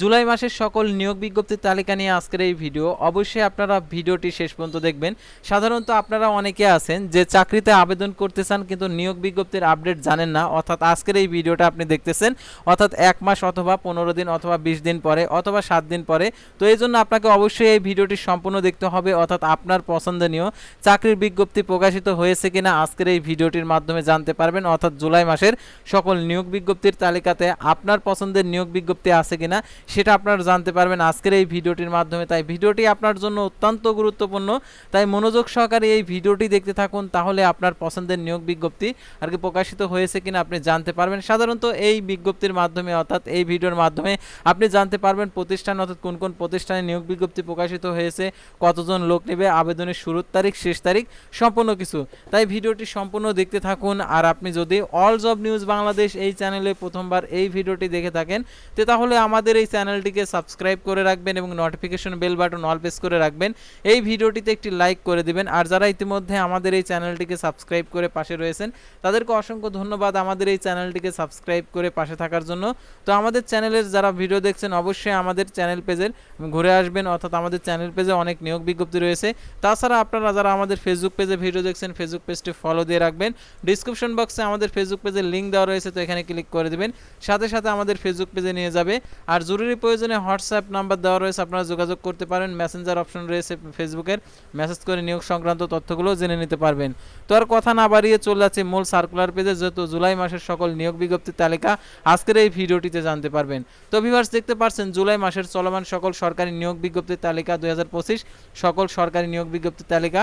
জুলাই মাসের সকল নিয়োগ বিজ্ঞপ্তির তালিকা নিয়ে আজকের এই ভিডিও। অবশ্যই আপনারা ভিডিওটি শেষ পর্যন্ত দেখবেন। সাধারণত আপনারা অনেকে আছেন যে চাকরিতে আবেদন করতে চান কিন্তু নিয়োগ বিজ্ঞপ্তির আপডেট জানেন না। অর্থাৎ আজকের এই ভিডিওটা আপনি দেখতেছেন। অর্থাৎ এক মাস অথবা পনেরো দিন অথবা বিশ দিন পরে অথবা সাত দিন পরে। তো এই জন্য আপনাকে অবশ্যই এই ভিডিওটি সম্পূর্ণ দেখতে হবে। অর্থাৎ আপনার পছন্দনীয় চাকরির বিজ্ঞপ্তি প্রকাশিত হয়েছে কিনা আজকের এই ভিডিওটির মাধ্যমে জানতে পারবেন। অর্থাৎ জুলাই মাসের সকল নিয়োগ বিজ্ঞপ্তির তালিকাতে আপনার পছন্দের নিয়োগ বিজ্ঞপ্তি আছে কিনা সেটা আপনারা জানতে পারবেন আজকের এই ভিডিওটির মাধ্যমে। তাই ভিডিওটি আপনার জন্য অত্যন্ত গুরুত্বপূর্ণ। তাই মনোযোগ সহকারে এই ভিডিওটি দেখতে থাকুন, তাহলে আপনার পছন্দের নিয়োগ বিজ্ঞপ্তি আর কি প্রকাশিত হয়েছে কিনা আপনি জানতে পারবেন। সাধারণত এই বিজ্ঞপ্তির মাধ্যমে, অর্থাৎ এই ভিডিওর মাধ্যমে আপনি জানতে পারবেন প্রতিষ্ঠান, অর্থাৎ কোন কোন প্রতিষ্ঠানে নিয়োগ বিজ্ঞপ্তি প্রকাশিত হয়েছে, কতজন লোক নেবে, আবেদনের শুরুর তারিখ, শেষ তারিখ, সম্পূর্ণ কিছু। তাই ভিডিওটি সম্পূর্ণ দেখতে থাকুন আর আপনি যদি অল জব নিউজ বাংলাদেশ এই চ্যানেলে প্রথমবার এই ভিডিওটি দেখে থাকেন, তো তাহলে আমাদের এই চ্যানেলটিকে সাবস্ক্রাইব করে রাখবেন এবং notification bell button all press করে রাখবেন। এই ভিডিওটিতে একটি লাইক করে দিবেন। আর যারা ইতিমধ্যে আমাদের এই চ্যানেলটিকে সাবস্ক্রাইব করে পাশে রয়েছেন, তাদেরকে অসংখ্য ধন্যবাদ আমাদের এই চ্যানেলটিকে সাবস্ক্রাইব করে পাশে থাকার জন্য। তো আমাদের চ্যানেলের যারা ভিডিও দেখছেন, অবশ্যই আমাদের চ্যানেল পেজের ঘুরে আসবেন, অর্থাৎ আমাদের চ্যানেল পেজে অনেক নিয়োগ বিজ্ঞপ্তি রয়েছে। তাছাড়া আপনারা যারা আমাদের ফেসবুক পেজে ভিডিও দেখছেন ফেসবুক পেজটি ফলো দিয়ে রাখবেন। ডিসক্রিপশন বক্সে আমাদের ফেসবুক পেজের লিঙ্ক দেওয়া রয়েছে, তো এখানে ক্লিক করে দিবেন। সাথে সাথে আমাদের ফেসবুক পেজে নিয়ে যাবে। আর জরুরি প্রয়োজনে হোয়াটসঅ্যাপ নাম্বার দেওয়া রয়েছে, আপনারা যোগাযোগ করতে পারেন। মেসেঞ্জার অপশন রয়েছে ফেসবুকের মেসেজ করে নিয়োগ সংক্রান্ত তথ্যগুলো জেনে নিতে পারবেন। তো আর কথা না বাড়িয়ে চলে যাচ্ছে মূল সার্কুলার পেজে যেহেতু জুলাই মাসের সকল নিয়োগ বিজ্ঞপ্তির তালিকা আজকের এই ভিডিওটিতে জানতে পারবেন। তো ভিভার্স দেখতে পাচ্ছেন, জুলাই মাসের চলমান সকল সরকারি নিয়োগ বিজ্ঞপ্তির তালিকা দুই হাজার পঁচিশ, সকল সরকারি নিয়োগ বিজ্ঞপ্তির তালিকা।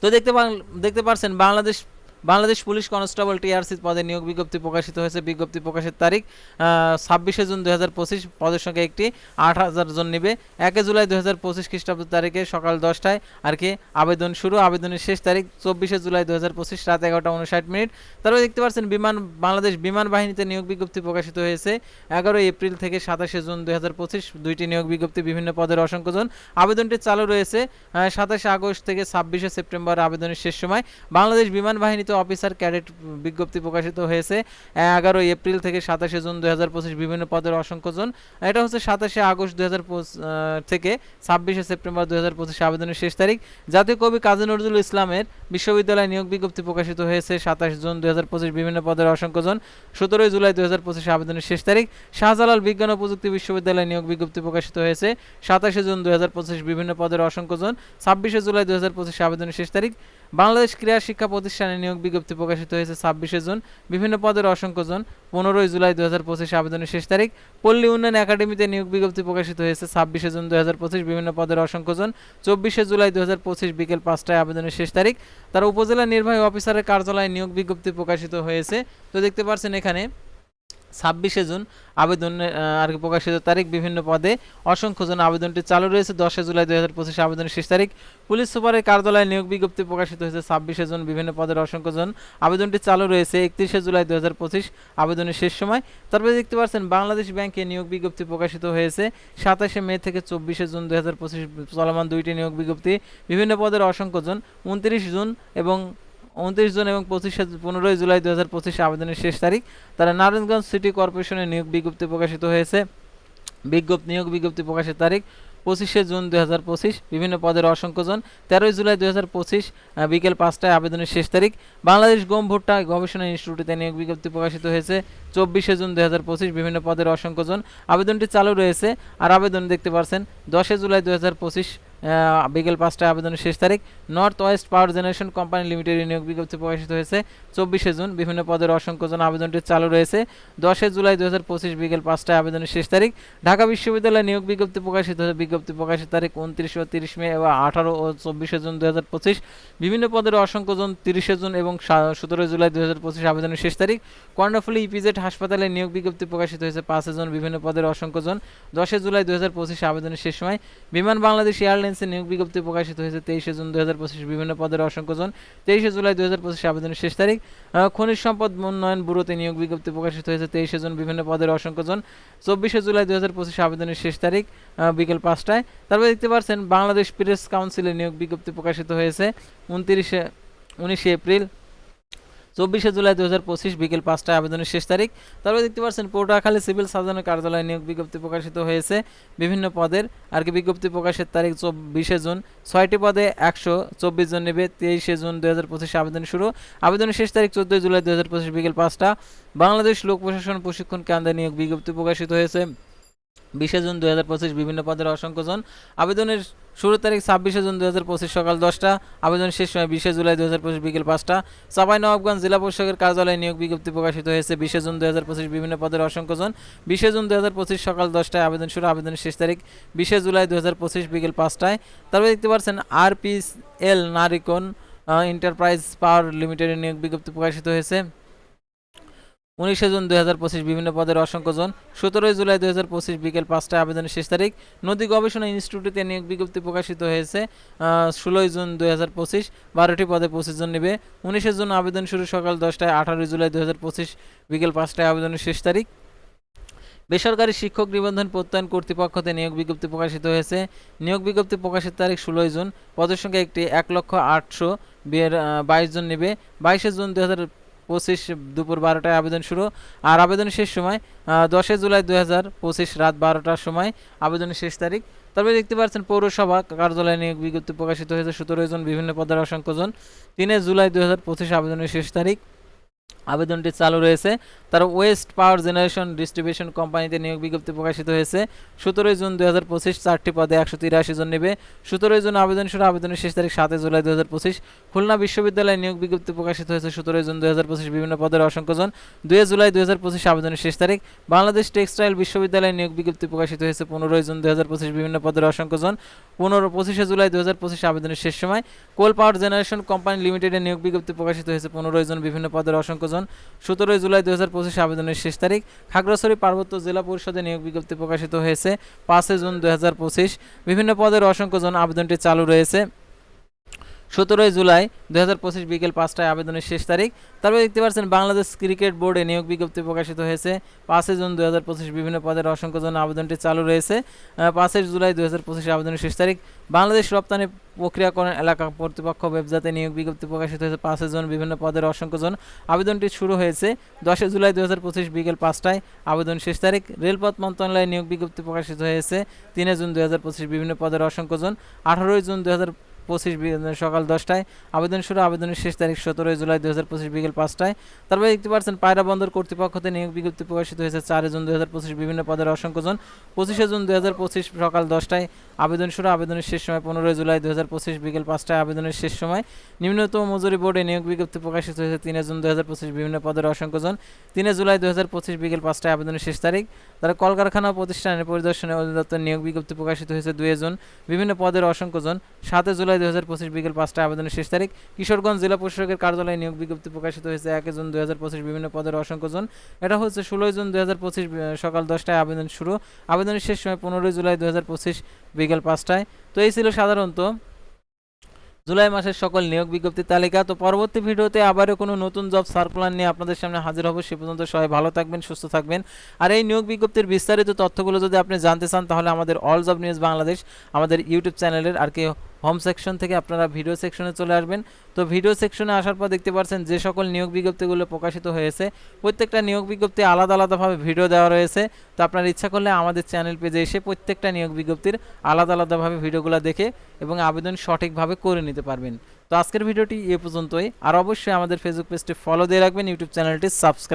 তো দেখতে দেখতে পারছেন Bangladesh Bangladesh police constable TRC পদে নিয়োগ বিজ্ঞপ্তি প্রকাশিত হয়েছে। বিজ্ঞপ্তি প্রকাশের তারিখ ছাব্বিশে জুন দুই হাজার পঁচিশ। পদের সংখ্যা একটি, আট হাজার জন নেবে। একে জুলাই দুই হাজার পঁচিশ খ্রিস্টাব্দ তারিখে সকাল দশটায় আর কি আবেদন শুরু। আবেদনের শেষ তারিখ চব্বিশে জুলাই দুই হাজার পঁচিশ রাত এগারোটা উনষাট মিনিট। তারপরে দেখতে পাচ্ছেন, বিমান, বাংলাদেশ বিমান বাহিনীতে নিয়োগ বিজ্ঞপ্তি প্রকাশিত হয়েছে। এগারোই এপ্রিল থেকে সাতাশে জুন দুই হাজার পঁচিশ দুইটি নিয়োগ বিজ্ঞপ্তি বিভিন্ন পদের অসংখ্য জন। আবেদনটি চালু রয়েছে সাতাশে আগস্ট থেকে ছাব্বিশে সেপ্টেম্বর আবেদনের শেষ সময়। বাংলাদেশ বিমান বাহিনীতে অফিসার ক্যাডেট বিজ্ঞপ্তি প্রকাশিত হয়েছে এগারো এপ্রিল থেকে সাতাশে জুন দুই হাজার পঁচিশ বিভিন্ন পদের অসংখ্য জন। এটা হচ্ছে সাতাশে আগস্ট দুই হাজার থেকে ছাব্বিশে সেপ্টেম্বর দুই হাজার পঁচিশে আবেদনের শেষ তারিখ। জাতীয় কবি কাজী নজরুল ইসলামের বিশ্ববিদ্যালয় নিয়োগ বিজ্ঞপ্তি প্রকাশিত হয়েছে সাতাশ জুন দুই হাজার পঁচিশ বিভিন্ন পদের অসংখ্য জন। সতেরোই জুলাই পঁচিশে আবেদনের শেষ তারিখ। শাহজালাল বিজ্ঞান ও প্রযুক্তি বিশ্ববিদ্যালয় নিয়োগ বিজ্ঞপ্তি প্রকাশিত হয়েছে সাতাশে জুন দুই হাজার পঁচিশ বিভিন্ন পদের অসংখ্য জন। ছাব্বিশে জুলাই পঁচিশে আবেদনের শেষ তারিখ। বাংলাদেশ ক্রীড়া শিক্ষা প্রতিষ্ঠানে নিয়োগ বিজ্ঞপ্তি প্রকাশিত হয়েছে ছাব্বিশে জুন, বিভিন্ন পদের অসংখ্য জন। পনেরোই জুলাই দু হাজার পঁচিশ আবেদনের শেষ তারিখ। পল্লী উন্নয়ন একাডেমিতে নিয়োগ বিজ্ঞপ্তি প্রকাশিত হয়েছে ছাব্বিশে জুন দু হাজার পঁচিশ, বিভিন্ন পদের অসংখ্য জন। চব্বিশে জুলাই দু হাজার পঁচিশ বিকেল পাঁচটায় আবেদনের শেষ তারিখ। তারা উপজেলা নির্বাহী অফিসারের কার্যালয়ে নিয়োগ বিজ্ঞপ্তি প্রকাশিত হয়েছে। তো দেখতে পাচ্ছেন এখানে ছাব্বিশে জুন আবেদনের আর কি প্রকাশিত তারিখ বিভিন্ন পদে অসংখ্য জন আবেদনটি চালু রয়েছে। দশে জুলাই দুই হাজার পঁচিশে আবেদনের শেষ তারিখ। পুলিশ সুপারের কার্যালয়ে নিয়োগ বিজ্ঞপ্তি প্রকাশিত হয়েছে ছাব্বিশে জুন। বিভিন্ন পদের অসংখ্য জন আবেদনটি চালু রয়েছে। একত্রিশে জুলাই দুই হাজার পঁচিশ আবেদনের শেষ সময়। তারপরে দেখতে পাচ্ছেন, বাংলাদেশ ব্যাংকে নিয়োগ বিজ্ঞপ্তি প্রকাশিত হয়েছে সাতাশে মে থেকে চব্বিশে জুন দুই হাজার পঁচিশ চলমান দুইটি নিয়োগ বিজ্ঞপ্তি। বিভিন্ন পদের অসংখ্য জন, উনত্রিশ জুন এবং উনত্রিশ জুন এবং পঁচিশে পনেরোই জুলাই দু হাজার পঁচিশে আবেদনের শেষ তারিখ। তারা নারায়ণগঞ্জ সিটি কর্পোরেশনের নিয়োগ বিজ্ঞপ্তি প্রকাশিত হয়েছে। বিজ্ঞপ্তি, নিয়োগ বিজ্ঞপ্তি প্রকাশের তারিখ পঁচিশে জুন দুই হাজার পঁচিশ। বিভিন্ন পদের অসংখ্য জন। তেরোই জুলাই দুই হাজার পঁচিশ বিকেল পাঁচটায় আবেদনের শেষ তারিখ। বাংলাদেশ গম ভুট্টা গবেষণা ইনস্টিটিউটে নিয়োগ বিজ্ঞপ্তি প্রকাশিত হয়েছে। চব্বিশে জুন দুই হাজার পঁচিশ, বিভিন্ন পদের অসংখ্য জন। আবেদনটি চালু রয়েছে। আর আবেদন দেখতে পারছেন, দশে জুলাই দুই হাজার পঁচিশ বিকেল পাঁচটায় আবেদনের শেষ তারিখ। North west power generation company লিমিটেডের নিয়োগ বিজ্ঞপ্তি প্রকাশিত হয়েছে চব্বিশে জুন। বিভিন্ন পদের অসংখ্য জন আবেদনটি চালু রয়েছে। দশে জুলাই দু পঁচিশ বিকেল পাঁচটায় আবেদনের শেষ তারিখ। ঢাকা বিশ্ববিদ্যালয়ে নিয়োগ বিজ্ঞপ্তি প্রকাশিত হয়েছে। বিজ্ঞপ্তি প্রকাশের তারিখ উনত্রিশ ও তিরিশ মে এবং আঠারো ও চব্বিশে জুন দু পঁচিশ। বিভিন্ন পদের অসংখ্য জন তিরিশে জুন এবং সতেরো জুলাই দু হাজার পঁচিশ আবেদনের শেষ তারিখ। কর্ণফুলি ইপিজেড হাসপাতালে নিয়োগ বিজ্ঞপ্তি প্রকাশিত হয়েছে পাঁচে জুন। বিভিন্ন পদের অসংখ্য জন দশে জুলাই দু হাজার পঁচিশে আবেদনের শেষ সময়। বিমান বাংলাদেশ এয়ারলাইন্সের নিয়োগ বিজ্ঞপ্তি প্রকাশিত হয়েছে তেইশে জুন দু হাজার পঁচিশ, বিভিন্ন পদের অসংখ্য জন। তেইশে জুলাই দু হাজার পঁচিশে আবেদনের শেষ তারিখ। খনিজ সম্পদ উন্নয়ন ব্যুরোতে নিয়োগ বিজ্ঞপ্তি প্রকাশিত হয়েছে তেইশে জুন, বিভিন্ন পদের অসংখ্য জন। চব্বিশে জুলাই দু হাজার পঁচিশে আবেদনের শেষ তারিখ বিকেল পাঁচটায়। তারপরে দেখতে পাচ্ছেন বাংলাদেশ প্রেস কাউন্সিলের নিয়োগ বিজ্ঞপ্তি প্রকাশিত হয়েছে উনত্রিশে, উনিশে এপ্রিল। চব্বিশে জুলাই দু হাজার পঁচিশ বিকেল পাঁচটায় আবেদনের শেষ তারিখ। তারপরে দেখতে পাচ্ছেন, পটুয়াখালী সিভিল সার্জনের কার্যালয়ে নিয়োগ বিজ্ঞপ্তি প্রকাশিত হয়েছে বিভিন্ন পদের। আর কি বিজ্ঞপ্তি প্রকাশের তারিখ চব্বিশে জুন। ছয়টি পদে একশো চব্বিশ জন নেবে। তেইশে জুন দু হাজার পঁচিশে আবেদন শুরু। আবেদনের শেষ তারিখ চোদ্দোই জুলাই দু হাজার পঁচিশ বিকেল পাঁচটা। বাংলাদেশ লোক প্রশাসন প্রশিক্ষণ কেন্দ্রে নিয়োগ বিজ্ঞপ্তি প্রকাশিত হয়েছে। বিশে জুন দুই হাজার পঁচিশ বিভিন্ন পদের অসংখ্য জন। আবেদনের শুরু তারিখ ছাব্বিশে জুন দুই হাজার পঁচিশ সকাল দশটা। আবেদন শেষ সময় বিশে জুলাই দুই হাজার পঁচিশ বিকেল পাঁচটা। চাপাই নবাবগঞ্জ জেলা পরিষদের কার্যালয়ে নিয়োগ বিজ্ঞপ্তি প্রকাশিত হয়েছে। বিশে জুন দুই হাজার পঁচিশ বিভিন্ন পদের অসংখ্য জন। বিশে জুন দুই হাজার পঁচিশ সকাল দশটায় আবেদন শুরু। আবেদনের শেষ তারিখ বিশে জুলাই দুই হাজার পঁচিশ বিকেল পাঁচটায়। তারপরে দেখতে পাচ্ছেন আরপিএল নারিকন এন্টারপ্রাইজ পাওয়ার লিমিটেডের নিয়োগ বিজ্ঞপ্তি প্রকাশিত হয়েছে। উনিশে জুন দুই হাজার পঁচিশ বিভিন্ন পদের অসংখ্য জন। সতেরোই জুলাই দুই হাজার পঁচিশ বিকেল পাঁচটায় আবেদনের শেষ তারিখ। নদী গবেষণা ইনস্টিটিউটে নিয়োগ বিজ্ঞপ্তি প্রকাশিত হয়েছে ষোলোই জুন দুই হাজার পঁচিশ। বারোটি পদে পঁচিশ জন নেবে। উনিশে জুন আবেদন শুরু সকাল দশটায়, আঠারোই জুলাই দুই হাজার পঁচিশ বিকেল পাঁচটায় আবেদনের শেষ তারিখ। বেসরকারি শিক্ষক নিবন্ধন প্রত্যয়ন কর্তৃপক্ষতে নিয়োগ বিজ্ঞপ্তি প্রকাশিত হয়েছে। নিয়োগ বিজ্ঞপ্তি প্রকাশের তারিখ ষোলোই জুন। পদের সংখ্যা একটি এক লক্ষ আটশো বিয়ের বাইশ জন নেবে। বাইশে জুন দু হাজার পঁচিশ দুপুর বারোটায় আবেদন শুরু। আর আবেদন শেষ সময় দশই জুলাই দু হাজার পঁচিশ রাত বারোটার সময় আবেদনের শেষ তারিখ। তবে দেখতে পাচ্ছেন, পৌরসভা কার্যালয় নিয়োগ বিজ্ঞপ্তি প্রকাশিত হয়েছে। সতেরো জন বিভিন্ন পদের অসংখ্য জন। তিনে জুলাই দু হাজার পঁচিশ আবেদনের শেষ তারিখ। আবেদনটি চালু রয়েছে। তার ওয়েস্ট পাওয়ার জেনারেশন ডিস্ট্রিবিউশন কোম্পানিতে নিয়োগ বিজ্ঞপ্তি প্রকাশিত হয়েছে। সতেরোই জুন দুই হাজার পঁচিশ চারটি পদে একশো তিরাশি জন নেবে। সতেরোই জুন আবেদন শুরু, আবেদনের শেষ তারিখ সাতই জুলাই দুই হাজার পঁচিশ। খুলনা বিশ্ববিদ্যালয়ে নিয়োগ বিজ্ঞপ্তি প্রকাশিত হয়েছে। সতেরোই জুন দুই হাজার পঁচিশ বিভিন্ন পদের অসংখ্য জন। দুই জুলাই দুই হাজার পঁচিশ আবেদনের শেষ তারিখ। বাংলাদেশ টেক্সটাইল বিশ্ববিদ্যালয়ে নিয়োগ বিজ্ঞপ্তি প্রকাশিত হয়েছে। পনেরোই জুন দুই হাজার পঁচিশ বিভিন্ন পদের অসংখ্য জন। পনেরো, পঁচিশে জুলাই দুই হাজার পঁচিশ আবেদনের শেষ সময়। কোল পাওয়ার জেনারেশন কোম্পানি লিমিটেডে নিয়োগ বিজ্ঞপ্তি প্রকাশিত হয়েছে। পনেরোই জন বিভিন্ন পদের অসংখ্য জন সতেরোই জুলাই দু হাজার পঁচিশে আবেদনের শেষ তারিখ। খাগড়াছড়ি পার্বত্য জেলা পরিষদে নিয়োগ বিজ্ঞপ্তি প্রকাশিত হয়েছে পাঁচই জুন দু হাজার পঁচিশ। বিভিন্ন পদের অসংখ্য জন আবেদনটি চালু রয়েছে। সতেরোই জুলাই দু হাজার পঁচিশ বিকেল পাঁচটায় আবেদনের শেষ তারিখ। তারপরে দেখতে পাচ্ছেন, বাংলাদেশ ক্রিকেট বোর্ডে নিয়োগ বিজ্ঞপ্তি প্রকাশিত হয়েছে। পাঁচই জুন দু হাজার পঁচিশ বিভিন্ন পদের অসংখ্য জন আবেদনটি চালু রয়েছে। পাঁচই জুলাই দু হাজার পঁচিশে আবেদনের শেষ তারিখ। বাংলাদেশ রপ্তানি প্রক্রিয়াকরণ এলাকা কর্তৃপক্ষ ওয়েবজাতে নিয়োগ বিজ্ঞপ্তি প্রকাশিত হয়েছে। পাঁচই জুন বিভিন্ন পদের অসংখ্য জন আবেদনটি শুরু হয়েছে। দশই জুলাই দু পঁচিশ বিকেল পাঁচটায় আবেদন শেষ তারিখ। রেলপথ মন্ত্রণালয়ে নিয়োগ বিজ্ঞপ্তি প্রকাশিত হয়েছে। তিনে জুন দু হাজার পঁচিশ বিভিন্ন পদের অসংখ্য জন আঠারোই জুন দু হাজার পঁচিশ সকাল দশটায়। আবেদন শুরু, আবেদনের শেষ তারিখ সতেরোই জুলাই দু হাজার পঁচিশ বিকেল পাঁচটায়। তারপরে দেখতে পাচ্ছেন, পায়রা বন্দর কর্তৃপক্ষতে নিয়োগ বিজ্ঞপ্তি প্রকাশিত হয়েছে চারই জুন দু হাজার পঁচিশ বিভিন্ন পদের অসংখ্য জন। পঁচিশে জুন দু হাজার পঁচিশ সকাল দশটায় আবেদন শুরু, আবেদনের শেষ সময় পনেরোই জুলাই দু হাজার পঁচিশ বিকেল পাঁচটায় আবেদনের শেষ সময়। নিম্নতম মজুরি বোর্ডে নিয়োগ বিজ্ঞপ্তি প্রকাশিত হয়েছে তিনে জুন দু হাজার পঁচিশ বিভিন্ন পদের অসংখ্য জন। তিনে জুলাই দু হাজার পঁচিশ বিকেল পাঁচটায় আবেদনের শেষ তারিখ। তারা কলকারখানা প্রতিষ্ঠানের পরিদর্শনে অধিদপ্তর নিয়োগ বিজ্ঞপ্তি প্রকাশিত হয়েছে দুই জুন বিভিন্ন পদের অসংখ্য জন। সাতই জুলাই দু হাজার পঁচিশ বিকেল পাঁচটা আবেদনের শেষ তারিখ। কিশোরগঞ্জ জেলা প্রশাসকের কার্যালয়ে নিয়োগ বিজ্ঞপ্তি প্রকাশিত হয়েছে এক জুন দুই হাজার পঁচিশ বিভিন্ন পদের অসংখ্য জন। এটা হচ্ছে ষোলোই জুন দুই হাজার পঁচিশ সকাল দশটায় আবেদন শুরু। আবেদনের শেষ সময় পনেরোই জুলাই দু হাজার পঁচিশ বিকেল পাঁচটায়। তো এই ছিল সাধারণত জুলাই মাসের সকল নিয়োগ বিজ্ঞপ্তির তালিকা। তো পরবর্তী ভিডিওতে আবারও কোনো নতুন জব সার্কুলার নিয়ে আপনাদের সামনে হাজির হব। সে পর্যন্ত সবাই ভালো থাকবেন, সুস্থ থাকবেন। আর এই নিয়োগ বিজ্ঞপ্তির বিস্তারিত তথ্যগুলো যদি আপনি জানতে চান, তাহলে আমাদের অল জব নিউজ বাংলাদেশ, আমাদের ইউটিউব চ্যানেলের আর কি হোম সেকশন থেকে আপনারা ভিডিও সেকশনে চলে আসবেন। তো ভিডিও সেকশনে আসার পর দেখতে পাচ্ছেন যে সকল নিয়োগ বিজ্ঞপ্তিগুলো প্রকাশিত হয়েছে। প্রত্যেকটা নিয়োগ বিজ্ঞপ্তি আলাদা আলাদাভাবে ভিডিও দেওয়া রয়েছে। তো আপনার ইচ্ছা করলে আমাদের চ্যানেল পেজে এসে প্রত্যেকটা নিয়োগ বিজ্ঞপ্তির আলাদা আলাদাভাবে ভিডিওগুলো দেখে এবং আবেদন সঠিকভাবে করে নিতে পারবেন। তো আজকের ভিডিওটি এ পর্যন্তই। আর অবশ্যই আমাদের ফেসবুক পেজটি ফলো দিয়ে রাখবেন। ইউটিউব চ্যানেলটি সাবস্ক্রাইব